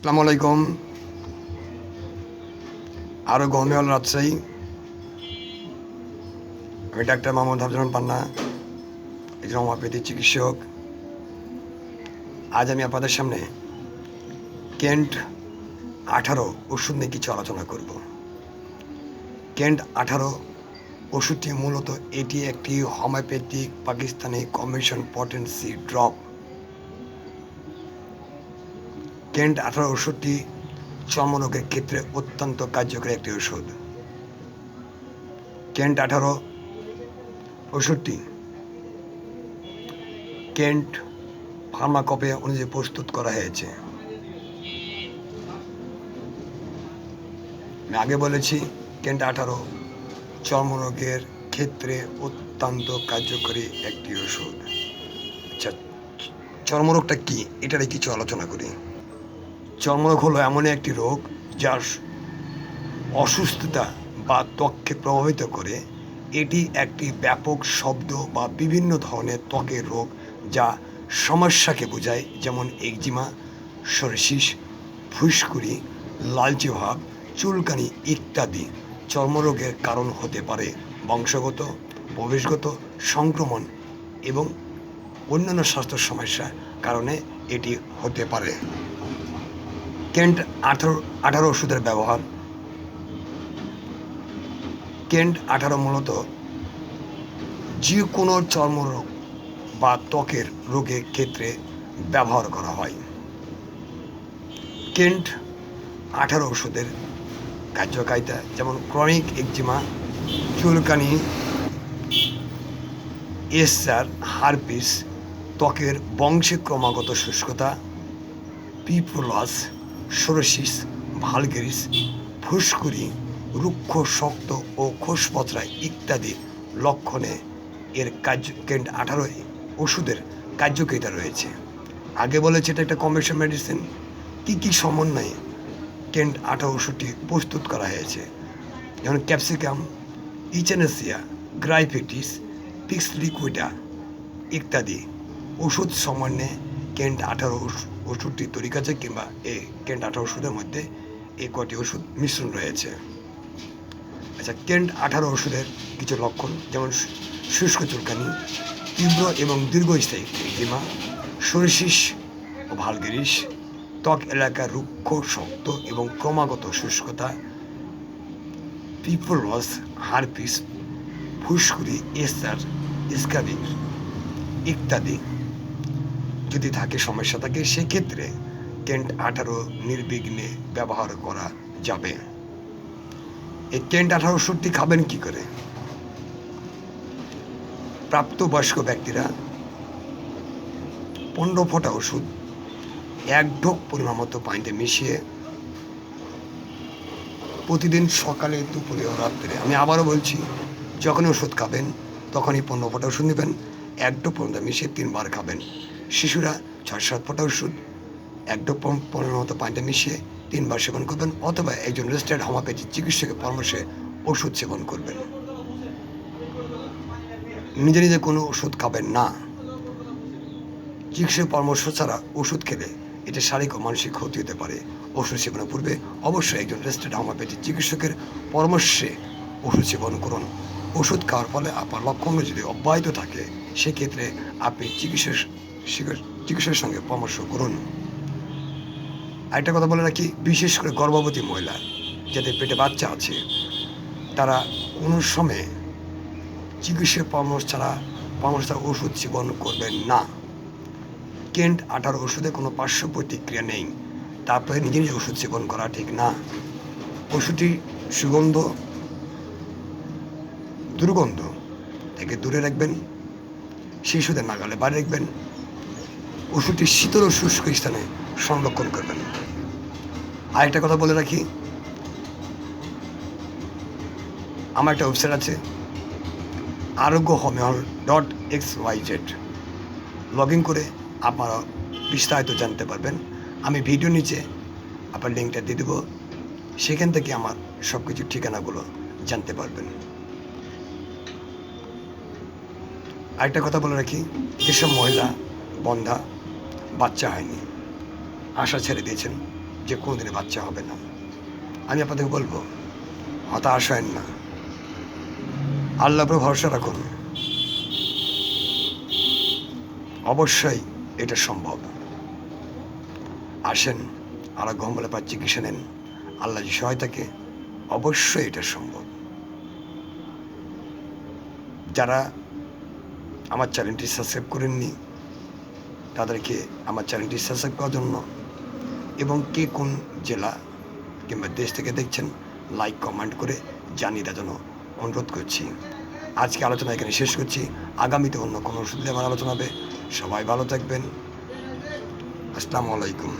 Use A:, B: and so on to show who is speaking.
A: আসসালামু আলাইকুম। আরও গহমেওয়াল রাজশাহী আমি ডাক্তার মোহাম্মদ হাফজান পান্না, একজন হোমিওপ্যাথি চিকিৎসক। আজ আমি আপনাদের সামনে কেন্ট আঠারো ওষুধ নিয়ে কিছু আলোচনা করব। কেন্ট আঠারো ওষুধটি মূলত এটি একটি homeopathic Pakistani commission potency drop. Kent আঠারো ওষুধটি চর্মরোগের ক্ষেত্রে অত্যন্ত কার্যকরী একটি ওষুধ কেন্ট আঠারো ওষুধটি কেন্ট ফার্মাকপে অনুযায়ী প্রস্তুত করা হয়েছে। আমি আগে বলেছি কেন্ট আঠারো চর্মরোগের ক্ষেত্রে অত্যন্ত কার্যকরী একটি ওষুধ আচ্ছা চর্মরোগটা কি? এটারে কিছু আলোচনা করি। চর্মরোগ হলো এমন একটি রোগ যার অসুস্থতা বা ত্বককে প্রভাবিত করে। এটি একটি ব্যাপক শব্দ বা বিভিন্ন ধরনের ত্বকের রোগ যা সমস্যাকে বোঝায়, যেমন একজিমা সরশিস ফুসকুড়ি, লালচে ভাব, চুলকানি ইত্যাদি। চর্মরোগের কারণ হতে পারে বংশগত, প্রবেশগত সংক্রমণ এবং অন্যান্য স্বাস্থ্য সমস্যার কারণে এটি হতে পারে। কেন্ট আঠারো আঠারো ওষুধের ব্যবহার। কেন্ট আঠারো মূলত যে কোনো চর্মরোগ বা ত্বকের রোগের ক্ষেত্রে ব্যবহার করা হয়। কেন্ট আঠারো ওষুধের কার্যকারিতা যেমন ক্রনিক, একজিমা, চুলকানি এসার হারপিস, ত্বকের বংশে ক্রমাগত শুষ্কতা, পিপুলাস সোরসিস ভালগেরিস ফুসকুড়ি, রুক্ষ, শক্ত ও খোসপত্রা ইত্যাদি লক্ষণে এর কার্য কেন্ট আঠারো ওষুধের কার্যকারিতা রয়েছে। আগে বলেছে এটা একটা কমার্শিয়াল মেডিসিন কী কী সমন্বয়ে কেন্ট আঠারো ওষুধটি প্রস্তুত করা হয়েছে? যেমন ক্যাপসিকাম, ইচেনেসিয়া, গ্রাইফেটিস পিক্স লিকুইডা ইত্যাদি। ওষুধ সমন্বয়ে কেন্ট আঠারো ওষুধটি তৈরি কাছে কিংবা এ কেন্ট ওষুধের মধ্যে এই কটি ওষুধ মিশ্রণ রয়েছে? আচ্ছা কেন্ট আঠারো ওষুধের কিছু লক্ষণ, যেমন শুষ্ক চুলকানি, তীব্র এবং দীর্ঘস্থায়ী একজিমা সরিষিস ও ভালগেরিস ত্বক এলাকার রুক্ষ, শক্ত এবং ক্রমাগত শুষ্কতা পিপল রস হারপিস, ফুসকুড়ি এস্তার স্কাবিং ইত্যাদি। যদি থাকে সমস্যা থাকে, সেক্ষেত্রে কেন্ট আঠারো নির্বিঘ্নে ব্যবহার করা যাবে। এই কেন্ট আঠারো ওষুধটি খাবেন কি করে? প্রাপ্তবয়স্ক ব্যক্তিরা পনেরো ফোঁটা ওষুধ, এক ঢোক পরিমাণ মতো পানিতে মিশিয়ে প্রতিদিন সকালে, দুপুরে ও রাত্রে, আমি আবারও বলছি, যখনই ওষুধ খাবেন, তখনই পনেরো ফোঁটা ওষুধ নেবেন, এক ডোপ পর্যন্ত মিশিয়ে তিনবার খাবেন। শিশুরা ছয় সাত ফোঁটা ওষুধ, এক ডোপ পনেরো মতো পানিতে মিশিয়ে তিনবার সেবন করবেন অথবা একজন রেজিস্টার্ড হোমিওপ্যাথি চিকিৎসকের পরামর্শে ওষুধ সেবন করবেন। নিজে নিজে কোনো ওষুধ খাবেন না। চিকিৎসকের পরামর্শ ছাড়া ওষুধ খেলে এতে শারীরিক ও মানসিক ক্ষতি হতে পারে। ওষুধ সেবনের পূর্বে অবশ্যই একজন রেজিস্টার্ড হোমিওপ্যাথি চিকিৎসকের পরামর্শে ওষুধ সেবন করুন। ওষুধ খাওয়ার ফলে আপনার লক্ষণগুলো যদি অব্যাহত থাকে, সেক্ষেত্রে আপনি চিকিৎসক চিকিৎসকের সঙ্গে পরামর্শ করুন। আরেকটা কথা বলে রাখি, বিশেষ করে গর্ভবতী মহিলা, যাদের পেটে বাচ্চা আছে, তারা কোনো সময়ে চিকিৎসকের পরামর্শ ছাড়া পরামর্শ ওষুধ সেবন করবেন না। কেন্ট আঠারো ওষুধে কোনো পার্শ্ব প্রতিক্রিয়া নেই। তারপরে নিজে নিজে ওষুধ সেবন করা ঠিক না। ওষুধটি সুগন্ধ, দুর্গন্ধ থেকে দূরে রাখবেন। শিশুদের নাগালে বাইরে রাখবেন। ওষুধটি শীতল ও শুষ্ক স্থানে সংরক্ষণ করবেন। আরেকটা কথা বলে রাখি। আমার একটা ওয়েবসাইট আছে আরোগ্য হোমিওল dot X Y Z. Log in করে আপনারা বিস্তারিত জানতে পারবেন। আমি ভিডিও নিচে আপনার লিঙ্কটা দিয়ে দেবো। সেখান থেকে আমার সব কিছু ঠিকানাগুলো জানতে পারবেন। আরেকটা কথা বলে রাখি যেসব মহিলা বন্ধা বাচ্চা হয়নি। আশা ছেড়ে দিয়েছেন যে কোনোদিনে বাচ্চা হবে না। আমি আপনাদেরকে বলব, হতাশ হয় না। আল্লাহ উপরে ভরসা রাখুন। অবশ্যই এটা সম্ভব। আসেন, আর গম্বলে পাচ্ছি কিসে নেন। আল্লাহ যে সহায়তাকে, অবশ্যই এটা সম্ভব। যারা আমার চ্যানেলটি সাবস্ক্রাইব করেননি তাদেরকে আমার চ্যানেলটি সাবস্ক্রাইব করার জন্য। এবং কে কোন জেলা কিংবা দেশ থেকে দেখছেন লাইক কমেন্ট করে জানিয়ে দেওয়ার জন্য অনুরোধ করছি। আজকে আলোচনা এখানে শেষ করছি। আগামীতে অন্য কোনো ওষুধ আমার আলোচনা হবে। সবাই ভালো থাকবেন। আসসালামু আলাইকুম।